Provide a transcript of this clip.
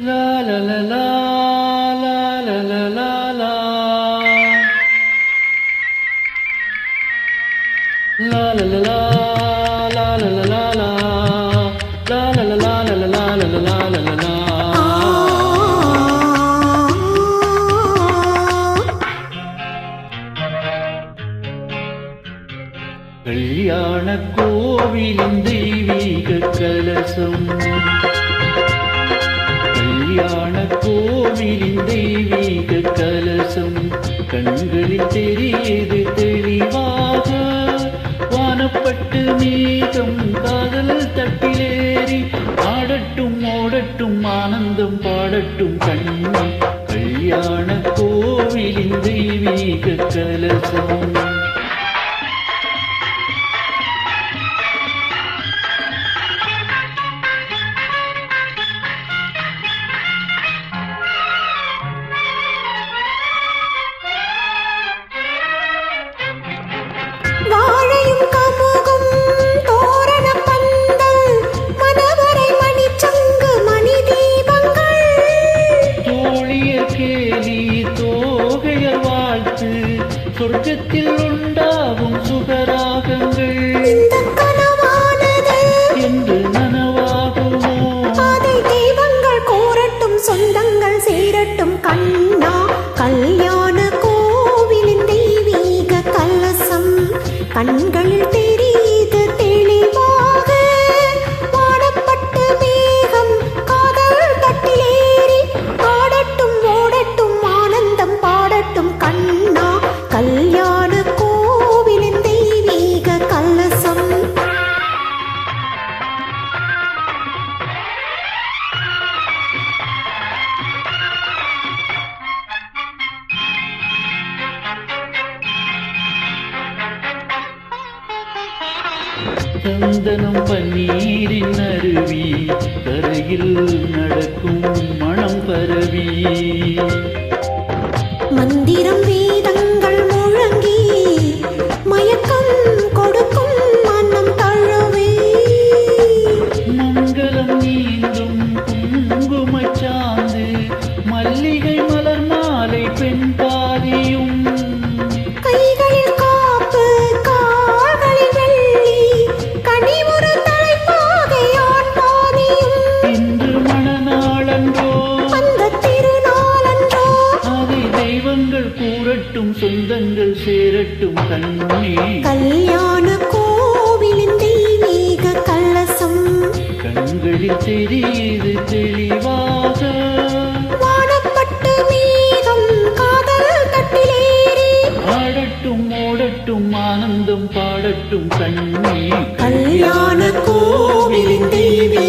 La la la la la la la la la La la la la la la la கலசம் கண்களில் தெரியுது தெளிவாக. வானப்பட்டு மேகம் காதல் தட்டிலேறி ஆடட்டும் ஓடட்டும் ஆனந்தம் பாடட்டும் கண்ணி. கல்யாண கோவிலின் தெய்வீக கலசம். சொர்க்கத்தில் உண்டாகும் சந்தனம் பன்னீரின் அருவி கரையில் நடக்கும் மனம் பரவி. கண்ணே கல்யாண கோவிலின் தெய்வீக கலசம். கண்களில் தெரியுது தெளிவாக. வானப்பட்டு மேகம் காதல் தட்டிலேறி. ஆடட்டும் ஓடட்டும் ஆனந்தம் பாடட்டும் கண்ணே. கல்யாண கோவிலின் தெய்வீக